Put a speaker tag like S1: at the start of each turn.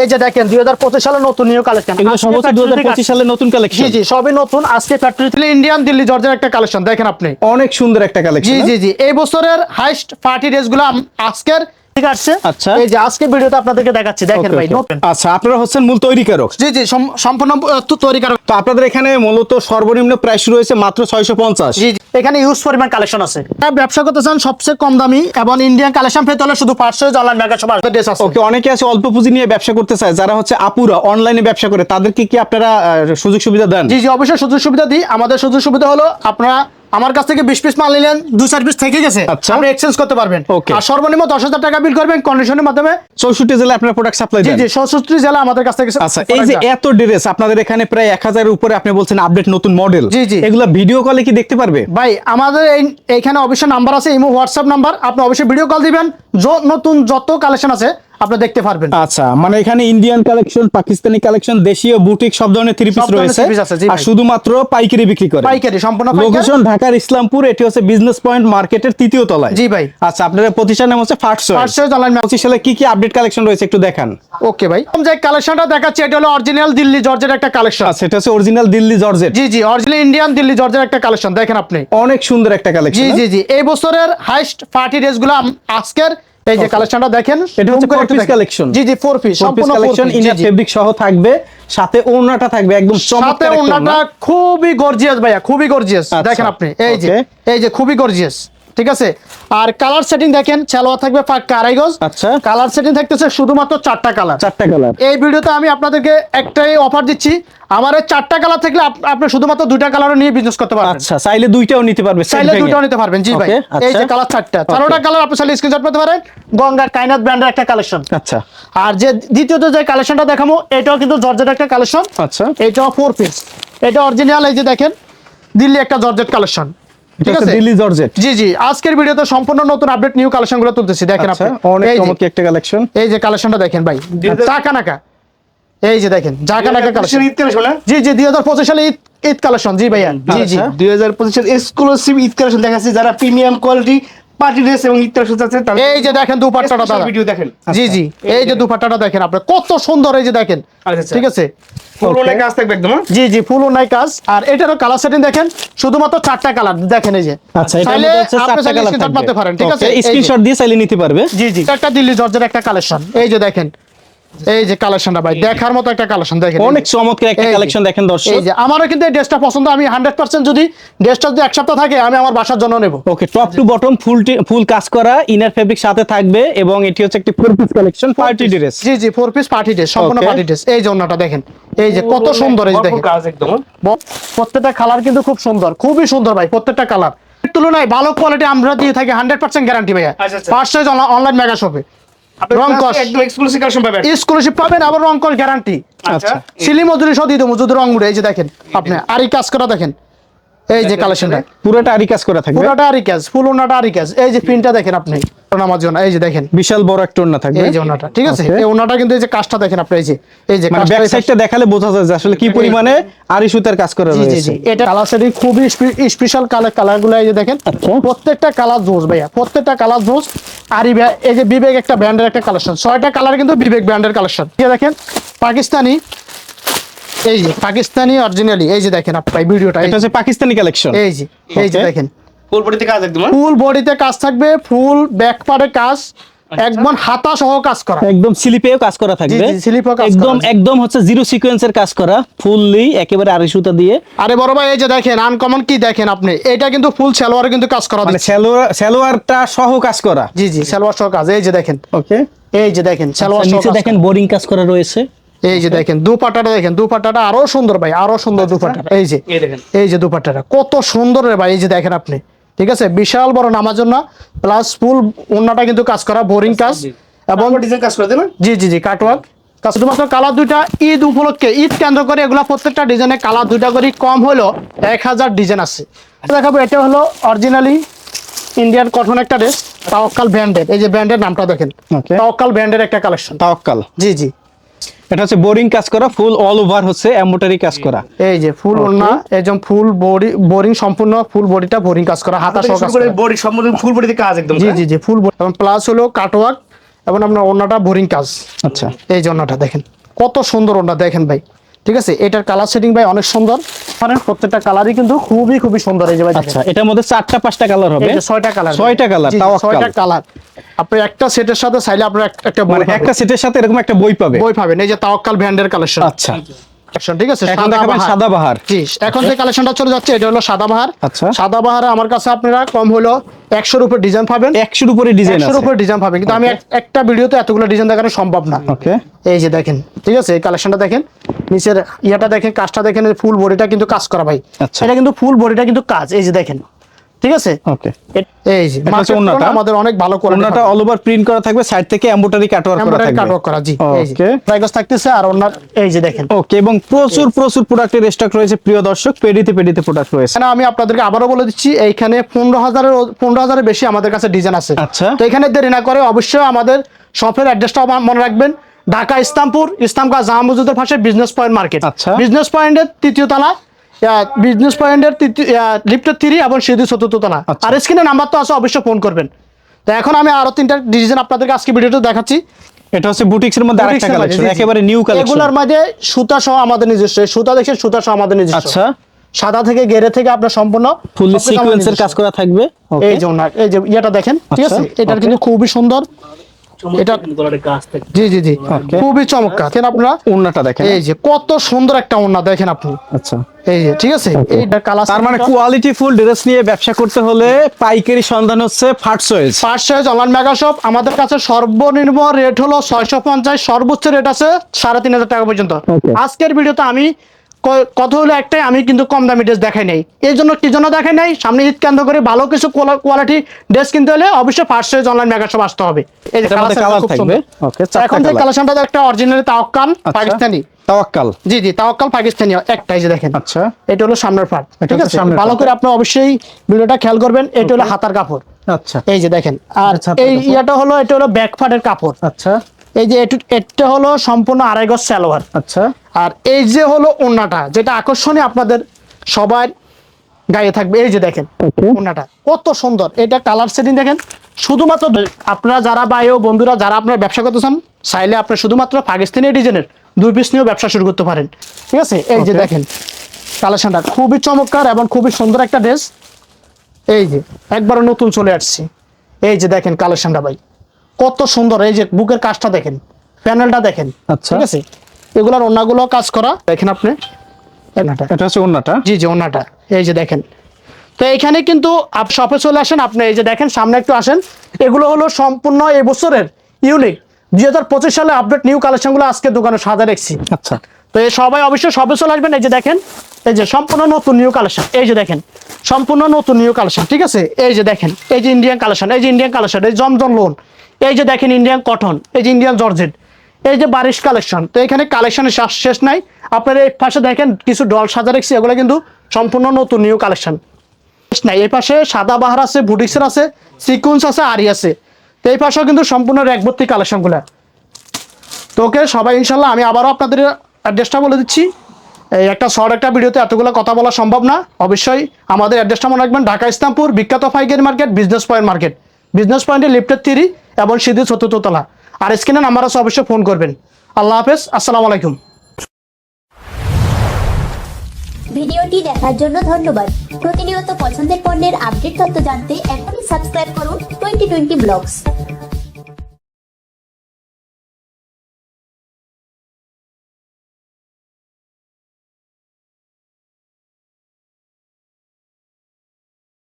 S1: এই যে দেখেন দুই হাজার পঁচিশ সালে নতুন নিউ কালেকশন
S2: সমস্ত দুই হাজার পঁচিশ সালে নতুন কালেকশন
S1: জি সবই নতুন। আজকে ফ্যাক্টরি থেকে ইন্ডিয়ান দিল্লি জর্জের একটা কালেকশন দেখেন আপনি।
S2: অনেক সুন্দর একটা
S1: জি
S2: কালেকশন
S1: জি জি এই বছরের হাইস্ট পার্টি ড্রেসগুলো আজকের ঠিক আসছে।
S2: আচ্ছা।
S1: এই যে আজকে ভিডিওতে আপনাদেরকে দেখাচ্ছি। দেখেন ভাই
S2: আচ্ছা আপনারা হচ্ছেন মূল তৈরিকারক।
S1: জি জি সম্পূর্ণ আহ, তু- তৈরি করা
S2: তো আপনাদের এখানে মূলত সর্বনিম্ন প্রাইস রয়েছে মাত্র ছয়শো পঞ্চাশ।
S1: জি জি, এখানে ইউজ পরিমাণ কালেকশন আছে। ব্যবসা করতে চান সবচেয়ে কম দামি এবং ইন্ডিয়ান কালেকশন পেতে হলে শুধু পাঁচশো অনলাইন মেগা সব ড্রেস আছে।
S2: ওকে অনেকে আছে অল্প পুঁজি নিয়ে ব্যবসা করতে চায়। যারা হচ্ছে আপুরা অনলাইনে ব্যবসা করে তাদেরকে কি আপনারা সুযোগ সুবিধা দেন?
S1: জি জি অবশ্যই সুযোগ সুবিধা দিই। আমাদের সুযোগ সুবিধা হলো আপনারা আমার কাছ থেকে বিশ পিস মাল নিলেন দু চার পিস থেকে গেছে।
S2: আচ্ছা।
S1: আপনি এক্সচেঞ্জ করতে পারবেন. আর সর্বনিম্ন দশ হাজার টাকা বিল করবেন কন্ডিশনের মাধ্যমে।
S2: চৌষট্টি জেলায় আপনারা প্রোডাক্ট সাপ্লাই
S1: জি জি সশস্ত্রী জেলা আমাদের কাছ থেকে
S2: আচ্ছা এই যে এত ড্রেস আপনাদের এখানে প্রায় এক হাজারের উপরে আপনি বলছেন আপডেট নতুন মডেল
S1: জি, জি।
S2: এগুলা ভিডিও কলে কি দেখতে পারবে?
S1: ভাই আমাদের এই এখানে অবশ্যই নাম্বার আছে ইমো হোয়াটসঅ্যাপ নাম্বার আপনি অবশ্যই ভিডিও কল দিবেন। য- নতুন যত কালেকশন আছে আপনি দেখতে পারবেন।
S2: আচ্ছা মানে এখানে ইন্ডিয়ান কালেকশন পাকিস্তানি কালেকশন দেশীয় বুটিক সব ধরনের থ্রি পিস রয়েছে। আর। শুধুমাত্র পাইকারি বিক্রি করে।
S1: পাইকারি সম্পূর্ণ
S2: লোকেশন ঢাকার ইসলামপুর এটি হচ্ছে বিজনেস পয়েন্ট মার্কেটের তৃতীয় তলায়।
S1: জি ভাই।
S2: আচ্ছা আপনাদের প্রতিষ্ঠান নাম হচ্ছে ফার্স্ট
S1: choice online
S2: পঁচিশ সালে কি কি আপডেট কালেকশন রয়েছে একটু দেখান।
S1: ওকে ভাই। যে কালেকশনটা দেখাচ্ছি এটা হলো অরিজিনাল দিল্লি জর্জের একটা কালেকশন
S2: আছে এটা হচ্ছে অরিজিনাল দিল্লি জর্জেট
S1: জি জি অরিজিনাল ইন্ডিয়ান দিল্লি জর্জের একটা কালেকশন দেখেন আপনি।
S2: অনেক সুন্দর একটা কালেকশন
S1: জি জি জি এই বছরের হাইস্ট পার্টি ড্রেসগুলো আজকের এই যে কালেকশনটা দেখেন
S2: এটা হচ্ছে
S1: দেখেন।
S2: collection।
S1: জি জি ফোর পিস সম্পূর্ণ
S2: কালেকশন ইনার ফেব্রিক সহ থাকবে সাথে ওড়নাটা থাকবে একদম
S1: সাথে
S2: চমৎকার একটা
S1: ওন্নাটা
S2: ওড়না।
S1: খুবই গর্জিয়াস ভাইয়া খুবই গর্জিয়াস
S2: আচ্ছা,
S1: দেখেন আপনি এই যে এই যে খুবই গর্জিয়াস ঠিক আছে? আর কালার সেটিং দেখেন সালোয়ার থাকবে পাক্কা আড়াই গজ।
S2: আচ্ছা।
S1: কালার সেটিং থাকতেছে শুধুমাত্র চারটা কালার
S2: চারটা কালার
S1: এই ভিডিওতে আমি আপনাদেরকে একটাই অফার দিচ্ছি। আমার চারটা কালার থাকলে আপনি শুধুমাত্র দুইটা কালারও নিয়ে বিজনেস করতে পারবেন।
S2: আচ্ছা চাইলে দুইটাও নিতে পারবে set
S1: চাইলে। দুটো নিতে পারবেন জি ভাই। এই
S2: আচ্ছা।
S1: যে কালার চারটা চারোটা কালার আপনি চাইলে স্ক্রিনশট পেতে পারেন। গঙ্গা কাইনাত ব্র্যান্ডের একটা কালেকশন
S2: আচ্ছা।
S1: আর যে দ্বিতীয়ত যে কালেকশনটা দেখাবো এটাও কিন্তু জর্জেট একটা কালেকশন
S2: আচ্ছা।
S1: এটাও ফোর পিস এটা অরিজিনাল এই যে দেখেন দিল্লি একটা জর্জেট কালেকশন ঠিক আছে?
S2: দিল্লি জর্জেট
S1: জি জি। আজকের ভিডিওতে সম্পূর্ণ নতুন আপডেট নিউ কালেকশন তুলতেছি। দেখেন
S2: আচ্ছা
S1: আপনি।
S2: অনেক
S1: এই যে-
S2: চমৎকার একটা কালেকশন
S1: এই যে কালেকশনটা দেখেন ভাই। এই যে দেখেন কালেকশন
S3: ঈদ কালেকশন হ্যাঁ?
S1: জি জি দুই হাজার পঁচিশ সালে ঈদ ঈদ কালেকশন জি ভাইয়া জি জি।
S2: আচ্ছা।
S3: দুই হাজার পঁচিশের এক্সক্লুসিভ ঈদ কালেকশন দেখাচ্ছি। যারা প্রিমিয়াম কোয়ালিটি পার্টি ড্রেস এবং ঈদ কালেকশন আছে
S1: এই যে দেখেন দুপাট্টাটা দাদা
S3: ভিডিও দেখেন।
S1: জি জি এই যে দুপাট্টাটা দেখেন আপনি কত সুন্দর এই যে দেখেন।
S3: আচ্ছা, আচ্ছা।
S1: ঠিক আছে?
S3: ফুল কাজ থাকবে একদম হ্যাঁ?
S1: জি জি ফুল নাই কাজ। আর এটারও কালার সেটিং দেখেন শুধুমাত্র চারটা কালার দেখেন এই যে।
S2: আচ্ছা এটা হচ্ছে চারটা কালার
S1: মারতে পারেন ঠিক আছে?
S2: স্ক্রিনশট দিয়ে চাইলে নিতে পারবে।
S1: জি জি। চারটা দিল্লি জর্জের একটা কালেকশন এই যে দেখেন। এই যে কালেকশনটা ভাই দেখার মতো একটা কালেকশন দেখেন
S2: অনেক চমৎকার একটা কালেকশন দেখেন দর্শক।
S1: এই যে আমারও কিন্তু এই ড্রেসটা পছন্দ আমি হান্ড্রেড পার্সেন্ট যদি ড্রেসটা যদি এক সপ্তাহ থাকে আমি আমার বাসার জন্য নেব।
S2: Okay top to bottom full full কাজ করা ইনার ফেব্রিক সাথে থাকবে এবং এটি হচ্ছে একটি four piece collection party dress
S1: জি জি ফোর পিস পার্টি ড্রেস সম্পূর্ণ পার্টি ড্রেস এই ওনাটা দেখেন এই যে কত সুন্দর এই দেখেন।
S3: কাজ একদম?
S1: প্রত্যেকটা কালার কিন্তু খুব সুন্দর খুবই সুন্দর ভাই প্রত্যেকটা কালার তুলনায় ভালো কোয়ালিটি আমরা দিয়ে থাকি হান্ড্রেড পার্সেন্ট গ্যারান্টি ভাইয়া।
S3: আচ্ছা, আচ্ছা।
S1: ফার্স্ট সাইজ অনলাইন মেগা শপে
S3: এক্সক্লুসিভ পাবেন।
S1: আবার রং কল গ্যারান্টি
S3: আচ্ছা।
S1: সিলি মজুরি সহ দিয়ে দেবো যদি রং উড়ে এই যে দেখেন আপনি আরই কাজ করা দেখেন। এই যে কালেকশনটা
S2: পুরোটা আরি কাজ করা থাকবে
S1: পুরোটা আরই কাজ ফুল ওনাটা আরই কাজ এই যে প্রিন্টটা দেখেন আপনি আমার জন্য এই যে দেখেন
S2: বিশাল বড় একটা ওড়না থাকবে
S1: এই যে ওনাটা ঠিক আছে এই ওনাটা কিন্তু এই যে কাজটা দেখেন আপনি এই যে এই যে
S2: মানে ব্যাক সাইডটা দেখালে বোঝা যায় যে আসলে কি পরিমাণে আরি সুতার কাজ করা
S1: জি জি জি এটা কালার সেটিং খুবই স্পেশাল কালার কালারগুলো এই যে দেখেন
S2: আচ্ছা।
S1: প্রত্যেকটা কালার জোস ভাইয়া প্রত্যেকটা কালার জোস আর এই এই যে বিবেক একটা ব্র্যান্ডের একটা কালেকশন ছয়টা কালার কিন্তু বিবেক ব্র্যান্ডের কালেকশন এই দেখেন পাকিস্তানি এই যে পাকিস্তানি অরিজিনালি এই যে দেখেন আপনার ভিডিওটা
S2: এটা হচ্ছে পাকিস্তানি কালেকশন
S1: এই যে এই যে দেখেন।
S3: ফুল বডিতে কাজ একদম হ্যাঁ?
S1: ফুল বডিতে কাজ থাকবে ফুল ব্যাক পার্টে কাজ
S2: আচ্ছা।
S1: একদম হাতা সহ কাজ করা।
S2: একদম স্লিপেও কাজ করা থাকবে।
S1: জি, স্লিপেও কাজ
S2: একদম একদম হচ্ছে জিরো সিকোয়েন্সের কাজ করা ফুললি একেবারে আড়াই সুতা দিয়ে।
S1: আরে বড় ভাই এই যে দেখেন আনকমন কি দেখেন আপনি? এটা কিন্তু ফুল সালোয়ারে কিন্তু কাজ করা
S2: মানে। সালোয়ার সালোয়ারটা সহ কাজ করা।
S1: জি জি সালোয়ার সহ কাজ এই যে দেখেন।
S2: ওকে
S1: এই যে দেখেন সালোয়ার সহ
S2: আচ্ছা, নিচে
S1: কাজ
S2: দেখেন বোরিং কাজ করা রয়েছে।
S1: এই যে দেখেন দুপাট্টাটা দেখেন দুপাট্টাটা আরও সুন্দর ভাই আরও সুন্দর দুপাট্টাটা এই যে
S3: এই দেখেন।
S1: এই যে দুপাট্টাটা কত সুন্দর রে ভাই এই যে দেখেন আপনি। ঠিক আছে? বিশাল বড় নামার জন্য প্লাস ফুল ওন্নাটা কিন্তু কাজ করা বোরিং কাজ। এবং
S3: ডিজাইন কাজ করে দেন
S1: জি জি জি কাটওয়ার্ক শুধুমাত্র কালার দুইটা ঈদ উপলক্ষে ঈদ কেন্দ্র করে এগুলা প্রত্যেকটা ডিজাইনে কালার দুইটা করে কম হলো এক হাজার ডিজাইন আছে। দেখাবো এটা হলো অরিজিনালি ইন্ডিয়ান কটন একটা ড্রেস তাওকাল ব্র্যান্ডের এই যে ব্র্যান্ডের নামটা দেখেন. তাওকাল ব্র্যান্ডের একটা কালেকশন
S2: তাওয়াক্কাল
S1: জি জি।
S2: এটা হচ্ছে বোরিং কাজ করা ফুল অল ওভার হচ্ছে এমোটারি কাজ করা।
S1: এই যে ফুল ওড়না একদম ফুল বডি বোরিং সম্পূর্ণ ফুল বডিটা বোরিং কাজ করা হাতা সহ কাজ
S3: করে। বডি সম্পূর্ণ ফুল বডিতে কাজ একদম
S1: জি? জি জি ফুল এবং প্লাস হলো কাট কাটওয়ার্ক এবং আপনার ওনাটা বোরিং কাজ।
S2: আচ্ছা।
S1: এই যে ওনাটা দেখেন কত সুন্দর ওনা দেখেন ভাই। ঠিক আছে? এটার কালার সেটিং ভাই অনেক সুন্দর। মানে প্রত্যেকটা কালারই কিন্তু খুবই খুবই সুন্দর এই যে ভাই
S2: আচ্ছা এটার মধ্যে চারটা পাঁচটা কালার হবে?
S1: ছয়টা কালার
S2: ছয়টা কালার তাও
S1: ছয়টা কালার আপনি একটা সেটের সাথে চাইলে আপনার এক- একটা
S2: মানে। একটা সেটের সাথে এরকম একটা বই পাবে?
S1: বই পাবেন এই যে তাওয়াক্কাল ব্র্যান্ডের কালেকশন
S2: আচ্ছা।
S1: ঠিক আছে?
S2: এখন দেখাবেন
S1: সাদাবাহার।
S2: সাদাবাহার
S1: জি এখন যে কালেকশনটা চলে যাচ্ছে এটা হলো সাদাবাহার
S2: আচ্ছা।
S1: সাদাবাহারে আমার কাছে আপনারা কম হলো একশোর উপরে ডিজাইন পাবেন।
S2: একশোর উপরে ডিজাইন
S1: একশোর
S2: আছে।
S1: ডিজাইন পাবেন। কিন্তু আমি এক- একটা ভিডিওতে এতগুলো ডিজাইন দেখানো সম্ভব না।
S2: ওকে
S1: এই যে দেখেন ঠিক আছে? এই কালেকশনটা দেখেন। নিচের ইয়াটা দেখেন কাজটা দেখেন ফুল বডিটা কিন্তু কাজ করা ভাই।
S2: আচ্ছা।
S1: এটা কিন্তু ফুল বডিটা কিন্তু কাজ। এই যে দেখেন ঠিক আছে?
S2: ওকে
S1: এই যে আমাদের অনেক ভালো
S2: ওনাটা অল ওভার প্রিন্ট করা থাকবে সাইড থেকে এমব্রয়ডারি করা থাকবে।
S1: করা জি
S2: ওকে
S1: প্রাইস থাকতেছে আর ওনার এই যে দেখেন।
S2: ওকে এবং প্রচুর প্রচুর প্রোডাক্টের স্টক রয়েছে প্রিয় দর্শক পেডিতে পেডিতে প্রোডাক্ট রয়েছে।
S1: এখানে আমি আপনাদেরকে আবারও বলে দিচ্ছি এইখানে পনেরো হাজারের পনেরো হাজারের বেশি আমাদের কাছে ডিজাইন আছে।
S2: আচ্ছা।
S1: তো এখানে দেরি না করে অবশ্যই আমাদের শপের অ্যাড্রেসটা মনে রাখবেন। ঢাকা ইসলামপুর ইসলামকা জামা মসজিদের পাশে বিজনেস পয়েন্ট মার্কেট
S2: আচ্ছা।
S1: বিজনেস পয়েন্টের তৃতীয় তলা বিজনেস পয়েন্টের লিফটের থ্রি এবং সিঁড়ি চতুর্থ তলা।
S2: আচ্ছা।
S1: আর স্ক্রিনে নাম্বার তো আছে অবশ্যই ফোন করবেন। তো এখন আমি আরও তিনটা ডিজাইন আপনাদেরকে আজকে ভিডিওতে দেখাচ্ছি।
S2: এটা হচ্ছে বুটিক্স এর মধ্যে আরেকটা কালেকশন। একেবারে নিউ কালেকশন
S1: এগুলোর মাঝে সুতা সহ আমাদের নিজস্ব সুতা দেখছেন সুতা সহ আমাদের নিজস্ব।
S2: আচ্ছা।
S1: সাদা থেকে গেরে থেকে আপনার সম্পূর্ণ আমাদের
S2: সিকোয়েন্সের কাজ করা থাকবে।
S1: এই যে এই যে ইয়েটা দেখেন ঠিক
S2: আচ্ছা,
S1: আছে এটার
S2: okay.
S1: কিন্তু খুবই সুন্দর। এটা জি জি জি। খুবই চমৎকার। দেখেন আপনারা
S2: ওড়নাটা দেখেন?
S1: এই যে কত সুন্দর একটা ওড়না দেখেন আপনি।
S2: আচ্ছা।
S1: এই যে ঠিক আছে? এইটা কালার
S2: তার মানে কোয়ালিটি ফুল ড্রেস নিয়ে ব্যবসা করতে হলে পাইকারি সন্ধান হচ্ছে
S1: অনলাইন মেগা শপ আমাদের কাছে সর্বনিম্ন রেট হলো ছয়শো পঞ্চাশ সর্বোচ্চ রেট আছে সাড়ে তিন হাজার টাকা পর্যন্ত. আজকের ভিডিওতে আমি কথা হলো একটাই আমি কিন্তু কম দামি ড্রেস দেখাই নাই। এই জন্য কি জন্য দেখাই নাই? সামনে ঈদ কেন্দ্র করে ভালো কিছু কোয়ালিটি ড্রেস কিনতে হলে অবশ্যই first size online mega shop আসতে হবে। এই যে এখন যে কালেকশনটা একটা অরিজিনাল তাওয়াক্কাল পাকিস্তানি।
S2: তাওয়াক্কাল।
S1: জি জি তাওয়াক্কাল পাকিস্তানি একটাই যে দেখেন।
S2: আচ্ছা।
S1: এটা হলো সামনের পার্ট ঠিক আছে? ভালো করে আপনি অবশ্যই ভিডিওটা খেয়াল করবেন। এটা হলো হাতার কাপড়।
S2: আচ্ছা।
S1: এই যে দেখেন। আর
S2: আচ্ছা,
S1: এই ইয়াটা হলো এটা হলো ব্যাক পার্টের কাপড়।
S2: আচ্ছা।
S1: এই যে এটু- হলো সম্পূর্ণ আড়াই গজ সালোয়ার
S2: আচ্ছা।
S1: আর এই যে হলো ওন্নাটা যেটা আকর্ষণীয় আপনাদের সবার গায়ে থাকবে এই যে দেখেন ওন্নাটা কত সুন্দর। এটা কালার সেটিং দেখেন শুধুমাত্র আপনারা যারা ও বন্ধুরা যারা আপনারা ব্যবসা করতে চান চাইলে আপনি শুধুমাত্র পাকিস্তানি ডিজাইনের দুই পিস নিয়েও ব্যবসা শুরু করতে পারেন। ঠিক আছে? এই যে দেখেন কালেকশনটা খুবই চমৎকার এবং খুবই সুন্দর একটা ড্রেস এই যে একবারে নতুন চলে আসছি। এই যে দেখেন কালেকশনটা ভাই। কত সুন্দর এই যে বুকের কাজটা দেখেন প্যানেলটা দেখেন
S2: আচ্ছা।
S1: ঠিক আছে? এগুলার ওনাগুলো কাজ করা। দেখেন আপনি।
S2: এটা হচ্ছে
S1: জি জি ওনাটা এই যে দেখেন। তো এখানে কিন্তু আপ শপে চলে আসেন আপনি এই যে দেখেন সামনে একটু আসেন। এগুলো হলো সম্পূর্ণ এবছরের বছরের ইউনিক। দুই হাজার পঁচিশ সালে আপডেট নিউ কালেকশনগুলো আজকে দোকানে সাজা রেখেছি
S2: আচ্ছা।
S1: তো এই সবাই অবশ্যই সবে চলে আসবেন, এই যে দেখেন, এই যে সম্পূর্ণ নতুন নিউ কালেকশন এই যে দেখেন, সম্পূর্ণ নতুন নিউ কালেকশন ঠিক আছে? এই যে দেখেন, এই যে ইন্ডিয়ান কালেকশন এই যে ইন্ডিয়ান কালেকশন এই জমজম লোন এই যে দেখেন ইন্ডিয়ান কটন এই যে ইন্ডিয়ান জর্জেট এই যে বারিশ কালেকশন তো এখানে কালেকশনের শেষ নাই। আপনার এই পাশে দেখেন, কিছু ডল সাজা রেখেছি, এগুলো কিন্তু সম্পূর্ণ নতুন নিউ কালেকশন নাই। এই পাশে সাদা বাহার আছে বুটিক্সের আছে সিকুয়েন্স আছে আরি আছে। তো এই পাশেও কিন্তু সম্পূর্ণ র্যাকভর্তি কালেকশনগুলো তো ওকে, সবাই, ইনশাল্লাহ, আমি আবারও আপনাদের অ্যাড্রেসটা বলে দিচ্ছি। এই একটা শর্ট একটা ভিডিওতে এতগুলো কথা বলা সম্ভব না। অবশ্যই আমাদের অ্যাড্রেসটা মনে রাখবেন, ঢাকা ইসলামপুর, বিখ্যাত পাইকারি market, business point market. Business পয়েন্টে লিফটের তিরি এবং সিদ্ধি চতুর্থ তলা। আর স্ক্রিনে নাম্বার আছে, অবশ্যই ফোন করবেন। আল্লাহ হাফেজ, আসসালামু আলাইকুম।
S4: ভিডিওটি দেখার জন্য ধন্যবাদ। প্রতিনিয়ত পছন্দের পণ্যের আপডেট তথ্য জানতে এখনই সাবস্ক্রাইব করুন টোয়েন্টি টোয়েন্টি ব্লগস।